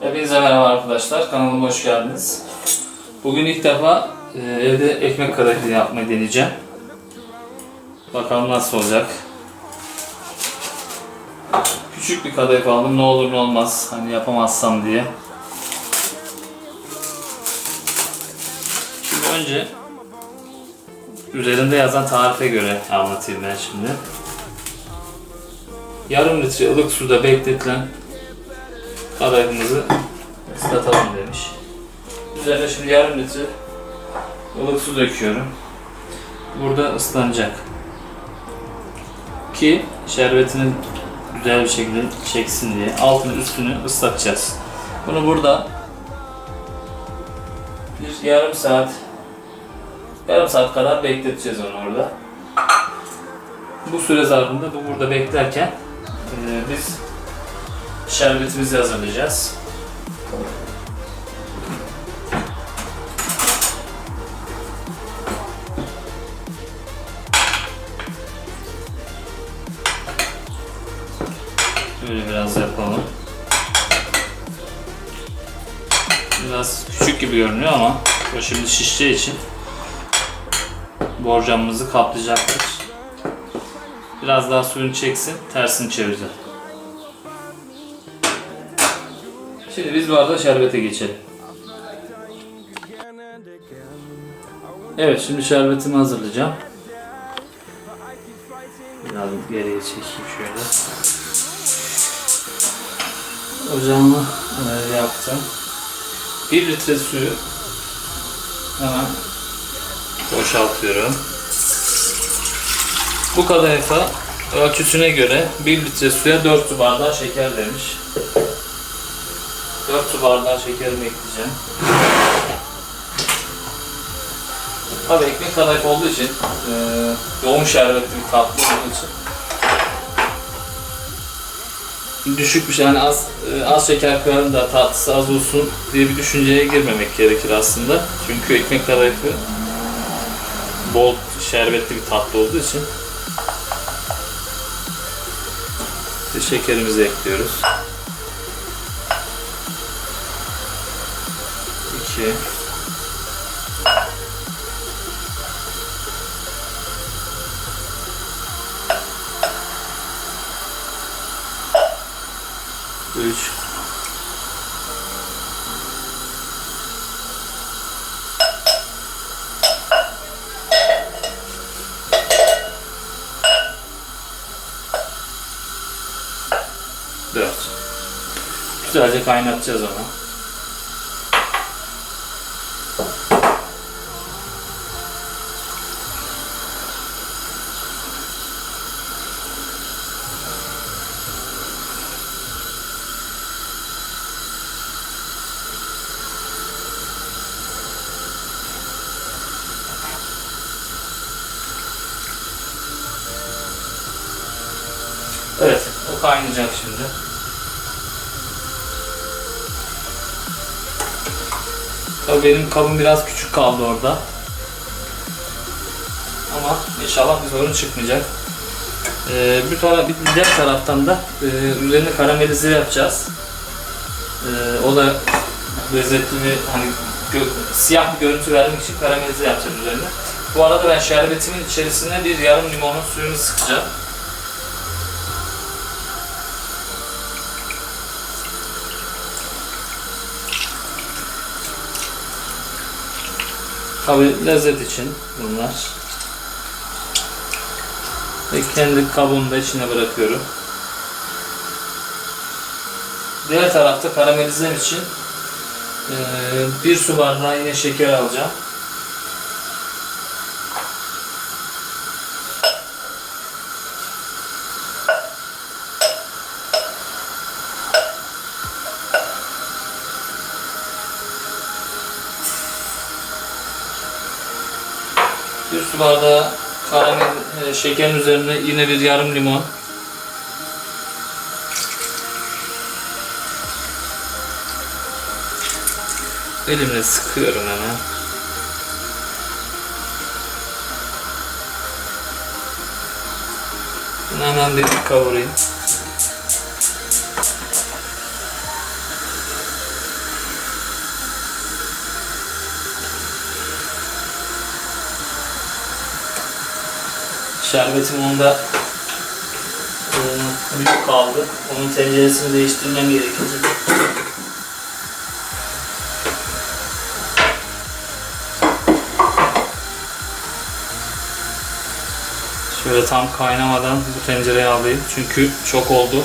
Hepinize merhaba arkadaşlar. Kanalıma hoş geldiniz. Bugün ilk defa e, evde ekmek kadayıfı yapmayı deneyeceğim. Bakalım nasıl olacak. Küçük bir kadayıf aldım. Ne olur ne olmaz. Hani yapamazsam diye. Şimdi önce üzerinde yazan tarife göre anlatayım ben şimdi. Yarım litre ılık suda bekletilen kadayıfımızı ıslatalım demiş. Üzerine şimdi yarım litre ılık su döküyorum. Burada ıslanacak. Ki şerbetini güzel bir şekilde çeksin diye altını üstünü ıslatacağız. Bunu burada bir yarım saat yarım saat kadar bekleteceğiz onu orada. Bu süre zarfında bu burada beklerken eee, biz şerbetimizi hazırlayacağız. Böyle biraz yapalım. Biraz küçük gibi görünüyor ama o şimdi şişeceği için borcamımızı kaplayacaktır. Biraz daha suyunu çeksin, tersini çevireceğiz. Şimdi biz bu arada şerbete geçelim. Evet şimdi şerbetimi hazırlayacağım. Biraz geriye çekeyim şöyle. Ocağımı e, yaptım. 1 litre suyu hemen boşaltıyorum. Bu kadayıfa ölçüsüne göre 1 litre suya 4 su bardağı şeker demiş. 4 su bardağı şekerimi ekleyeceğim. Tabii ekmek kadayıf olduğu için, e, yoğun şerbetli bir tatlı olduğu için düşük bir şey, yani az, e, az şeker koyalım da tatlısı az olsun diye bir düşünceye girmemek gerekir aslında. Çünkü ekmek kadayıfı bol şerbetli bir tatlı olduğu için şekerimizi ekliyoruz. 2 3 4 Güzelce kaynatacağız onu. Evet, o kaynayacak şimdi. Tabii benim kabım biraz küçük kaldı orada. Ama inşallah bir sorun çıkmayacak. Ee, bir, tara bir diğer taraftan da e, üzerine karamelize yapacağız. Ee, o da lezzetli bir hani siyah bir görüntü vermek için karamelize yapacağız üzerine. Bu arada ben şerbetimin içerisine bir yarım limonun suyunu sıkacağım. Tabi lezzet için bunlar. Ve kendi kabuğunu da içine bırakıyorum. Diğer tarafta karamelizem için bir su bardağı yine şeker alacağım. Bir su bardağı karamel e, şekerin üzerine yine bir yarım limon. Elimle sıkıyorum hemen. Bunu hemen bir kavurayım. Şerbetim onda e, büyük kaldı. Onun tenceresini değiştirmem gerekecek. Şöyle tam kaynamadan bu tencereye alayım. Çünkü çok oldu.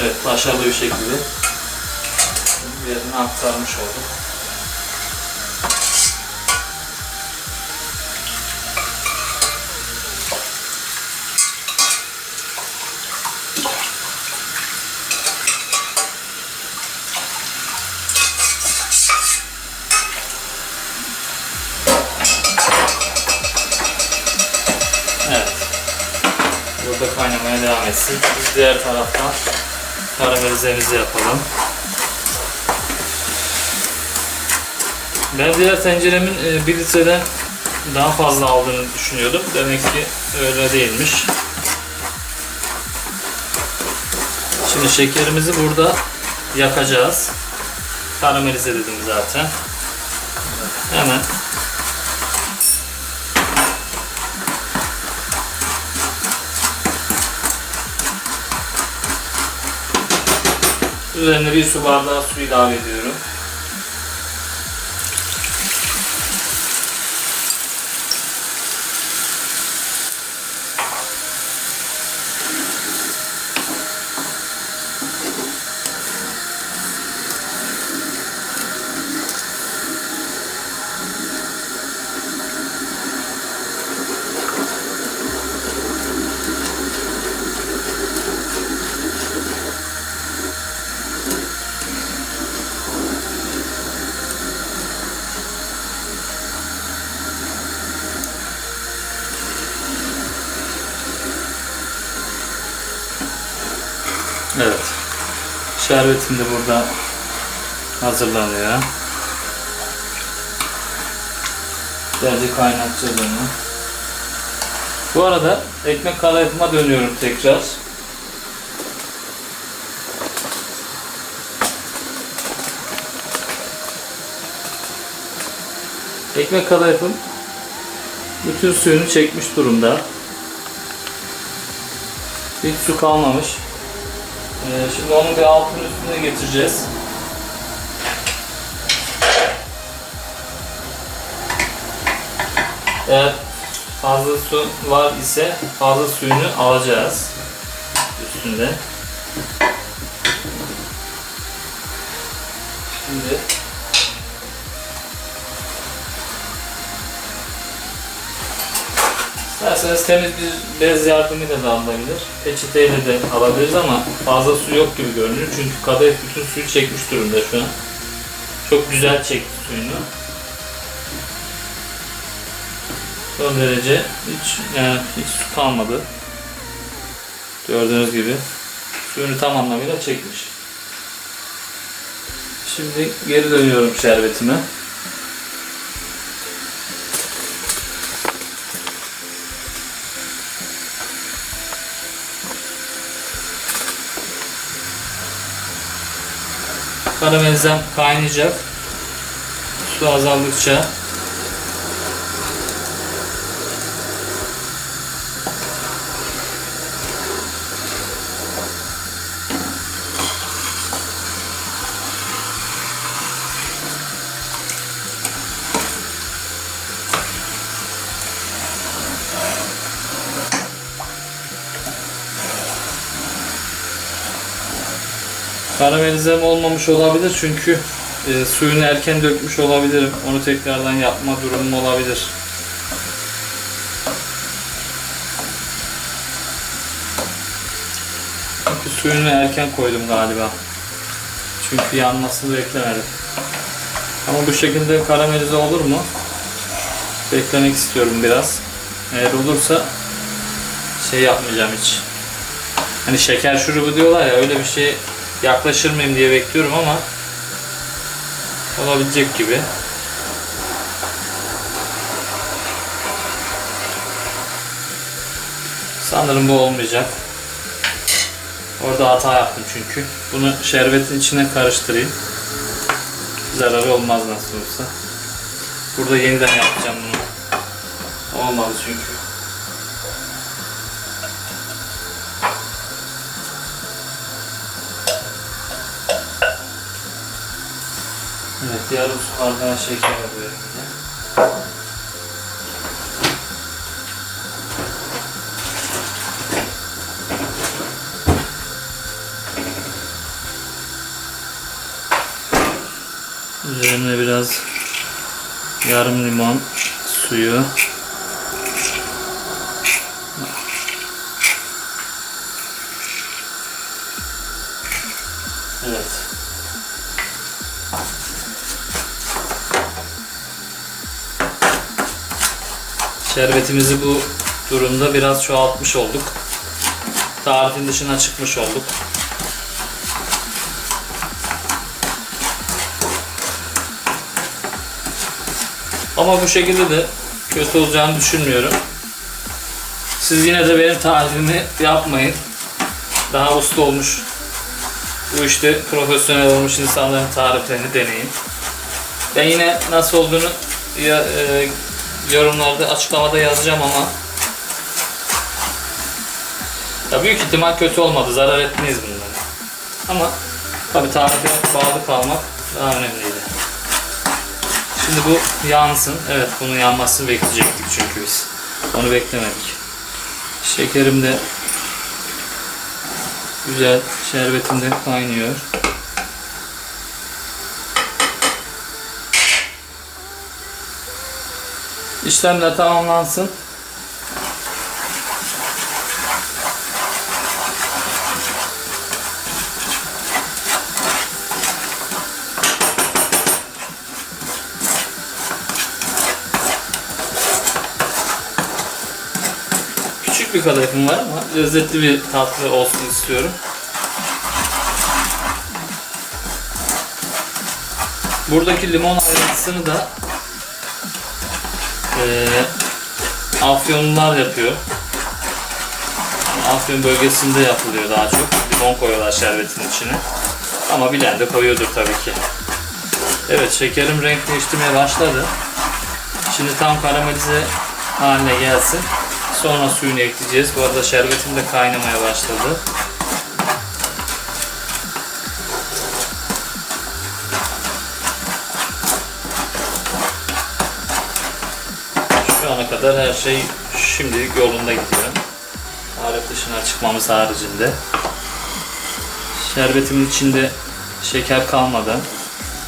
Evet, başarılı bir şekilde yerine aktarmış olduk. Burada kaynamaya devam etsin. Biz diğer taraftan karamelizemizi yapalım. Ben diğer tenceremin 1 litreden daha fazla aldığını düşünüyordum. Demek ki öyle değilmiş. Şimdi şekerimizi burada yakacağız. Karamelize dedim zaten. Hemen Üzerine bir su bardağı su ilave ediyorum. Evet. Şerbetim de burada hazırlanıyor. Kaynatacağız onu. Bu arada ekmek kadayıfıma dönüyorum tekrar. Ekmek kadayıfım bütün suyunu çekmiş durumda. Hiç su kalmamış. Ee, şimdi onu bir altın üstüne getireceğiz. Eğer fazla su var ise fazla suyunu alacağız üstünde. Şimdi İsterseniz temiz bir bez yardımıyla da alınabilir. Peçeteyle de alabiliriz ama fazla su yok gibi görünüyor. Çünkü kadayıf bütün suyu çekmiş durumda şu an. Çok güzel çekti suyunu. Son derece hiç yani hiç su kalmadı. Gördüğünüz gibi suyunu tam anlamıyla çekmiş. Şimdi geri dönüyorum şerbetime. Karamelizem kaynayacak. Su azaldıkça Karamelizem olmamış olabilir çünkü e, suyunu erken dökmüş olabilirim. Onu tekrardan yapma durumum olabilir. Çünkü suyunu erken koydum galiba. Çünkü yanmasını beklemedim. Ama bu şekilde karamelize olur mu? Beklemek istiyorum biraz. Eğer olursa şey yapmayacağım hiç. Hani şeker şurubu diyorlar ya öyle bir şey yaklaşır mıyım diye bekliyorum ama olabilecek gibi. Sanırım bu olmayacak. Orada hata yaptım çünkü. Bunu şerbetin içine karıştırayım. Zararı olmaz nasıl olsa. Burada yeniden yapacağım bunu. Olmadı çünkü. Evet, yarım su bardağı şeker alıyorum. Üzerine biraz yarım limon suyu. Şerbetimizi bu durumda biraz çoğaltmış olduk. Tarifin dışına çıkmış olduk. Ama bu şekilde de kötü olacağını düşünmüyorum. Siz yine de benim tarifimi yapmayın. Daha usta olmuş, bu işte profesyonel olmuş insanların tariflerini deneyin. Ben yine nasıl olduğunu ya, e, yorumlarda açıklamada yazacağım ama ya büyük ihtimal kötü olmadı. Zarar etmeyiz bundan. Ama tabi tarife bağlı kalmak daha önemliydi. Şimdi bu yansın. Evet bunun yanmasını bekleyecektik çünkü biz. Onu beklemedik. Şekerim de güzel şerbetim de kaynıyor. İşlemler tamamlansın. Küçük bir kadayıfım var ama lezzetli bir tatlı olsun istiyorum. Buradaki limon ayrıntısını da eee Afyonlular yapıyor. Afyon bölgesinde yapılıyor daha çok. Limon koyuyorlar şerbetin içine. Ama bilen de koyuyordur tabii ki. Evet şekerim renk değiştirmeye başladı. Şimdi tam karamelize haline gelsin. Sonra suyunu ekleyeceğiz. Bu arada şerbetim de kaynamaya başladı. Şu ana kadar her şey şimdilik yolunda gidiyor. Tarif dışına çıkmamız haricinde. Şerbetimin içinde şeker kalmadı.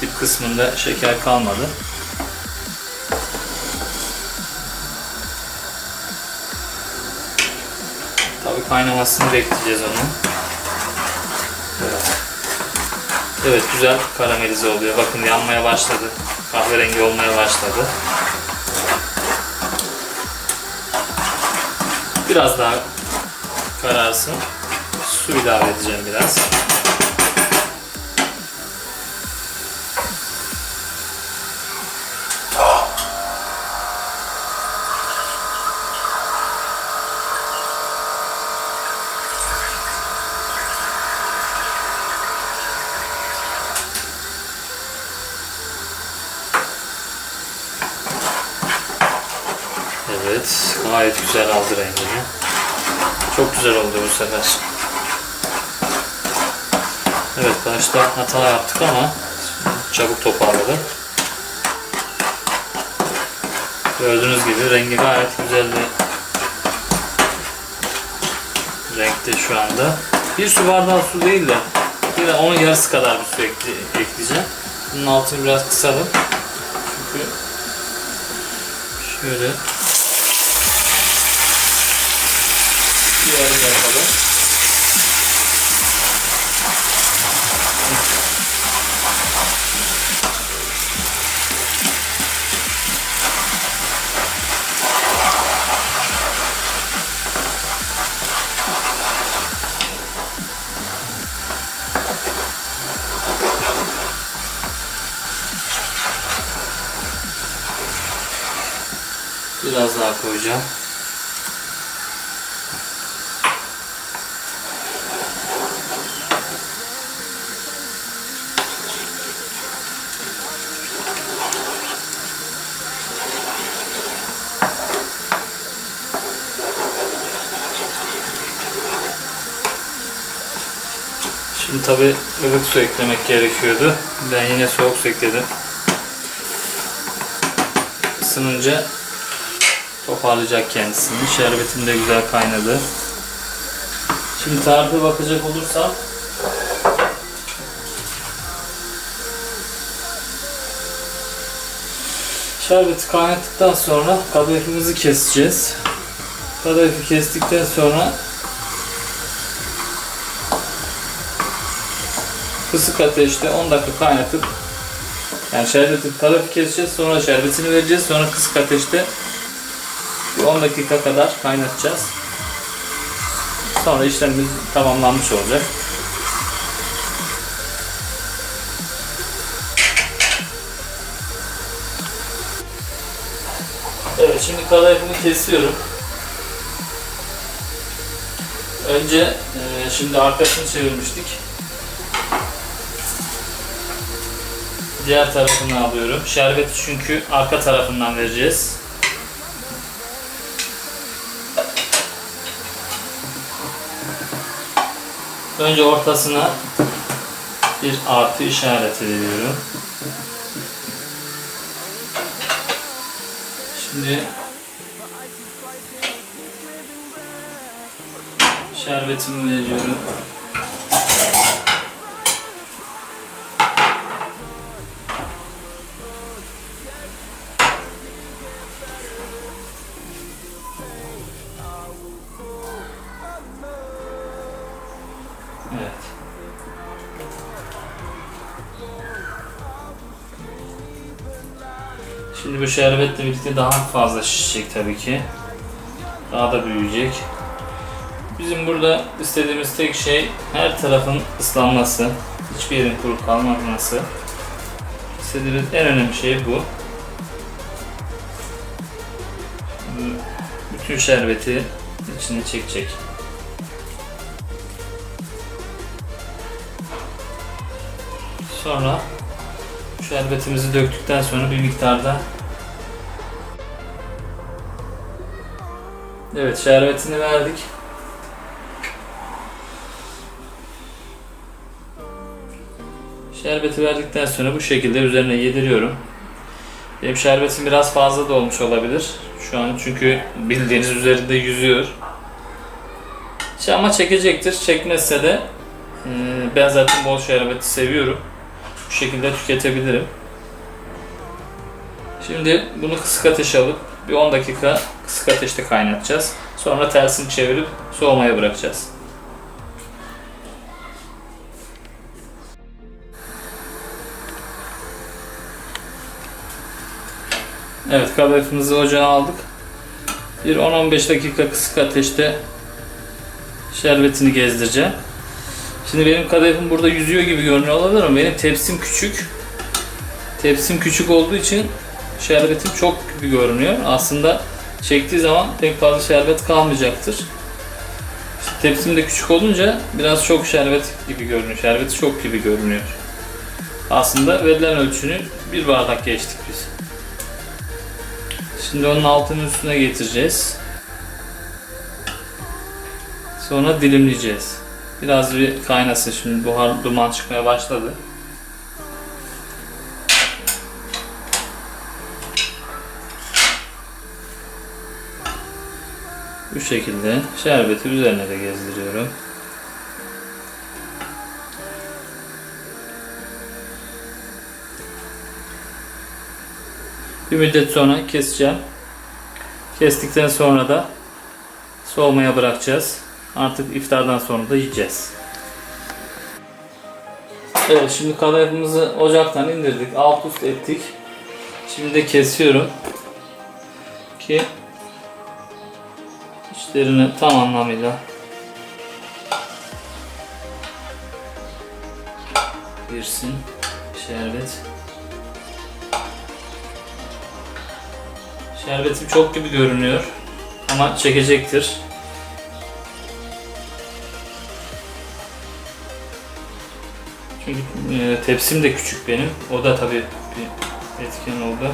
Dip kısmında şeker kalmadı. Tabii kaynamasını bekleyeceğiz onu. Evet. Güzel karamelize oluyor. Bakın yanmaya başladı. Kahverengi olmaya başladı. Biraz daha kararsın. Su ilave edeceğim biraz. Evet, gayet güzel aldı rengini. Çok güzel oldu bu sefer. Evet, başta hata yaptık ama çabuk toparladım. Gördüğünüz gibi rengi gayet güzel bir renkte şu anda. Bir su bardağı su değil de yine onun yarısı kadar bir su ekle- ekleyeceğim. Bunun altını biraz kısalım. Çünkü şöyle Yarım yapalım. Biraz daha koyacağım. Şimdi tabi ılık su eklemek gerekiyordu. Ben yine soğuk su ekledim. Isınınca toparlayacak kendisini. Şerbetim de güzel kaynadı. Şimdi tarife bakacak olursam Şerbeti kaynattıktan sonra kadayıfımızı keseceğiz. Kadayıfı kestikten sonra kısık ateşte 10 dakika kaynatıp yani şerbeti kadayıfı keseceğiz sonra şerbetini vereceğiz sonra kısık ateşte bir 10 dakika kadar kaynatacağız. Sonra işlemimiz tamamlanmış olacak. Evet şimdi kadayıfını kesiyorum. Önce e, şimdi arkasını çevirmiştik. Diğer tarafını alıyorum. Şerbeti çünkü arka tarafından vereceğiz. Önce ortasına bir artı işaret ediyorum. Şimdi şerbetimi veriyorum. Şerbetle birlikte daha fazla şişecek tabii ki. Daha da büyüyecek. Bizim burada istediğimiz tek şey her tarafın ıslanması. Hiçbir yerin kuru kalmaması. İstediğimiz en önemli şey bu. Bütün şerbeti içine çekecek. Sonra şerbetimizi döktükten sonra bir miktarda Evet şerbetini verdik. Şerbeti verdikten sonra bu şekilde üzerine yediriyorum. Benim şerbetim biraz fazla da olmuş olabilir. Şu an çünkü bildiğiniz üzerinde yüzüyor. Ama çekecektir. Çekmezse de e, ben zaten bol şerbeti seviyorum. Bu şekilde tüketebilirim. Şimdi bunu kısık ateşe alıp bir 10 dakika kısık ateşte kaynatacağız. Sonra tersini çevirip soğumaya bırakacağız. Evet kadayıfımızı ocağa aldık. Bir 10-15 dakika kısık ateşte şerbetini gezdireceğim. Şimdi benim kadayıfım burada yüzüyor gibi görünüyor olabilir ama benim tepsim küçük. Tepsim küçük olduğu için şerbetim çok gibi görünüyor. Aslında çektiği zaman pek fazla şerbet kalmayacaktır. İşte tepsim de küçük olunca biraz çok şerbet gibi görünüyor. Şerbeti çok gibi görünüyor. Aslında verilen ölçünü bir bardak geçtik biz. Şimdi onun altını üstüne getireceğiz. Sonra dilimleyeceğiz. Biraz bir kaynasın şimdi buhar duman çıkmaya başladı. Bu şekilde şerbeti üzerine de gezdiriyorum. Bir müddet sonra keseceğim. Kestikten sonra da soğumaya bırakacağız. Artık iftardan sonra da yiyeceğiz. Evet şimdi kadayıfımızı ocaktan indirdik. Alt üst ettik. Şimdi de kesiyorum. Ki işlerini tam anlamıyla girsin şerbet. Şerbetim çok gibi görünüyor ama çekecektir. Çünkü e, tepsim de küçük benim. O da tabii bir etken oldu.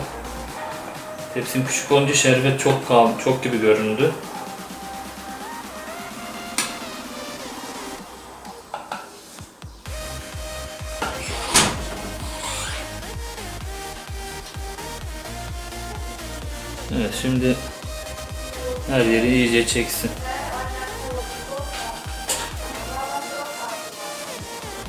Tepsim küçük olunca şerbet çok kaldı, çok gibi göründü. Şimdi her yeri iyice çeksin.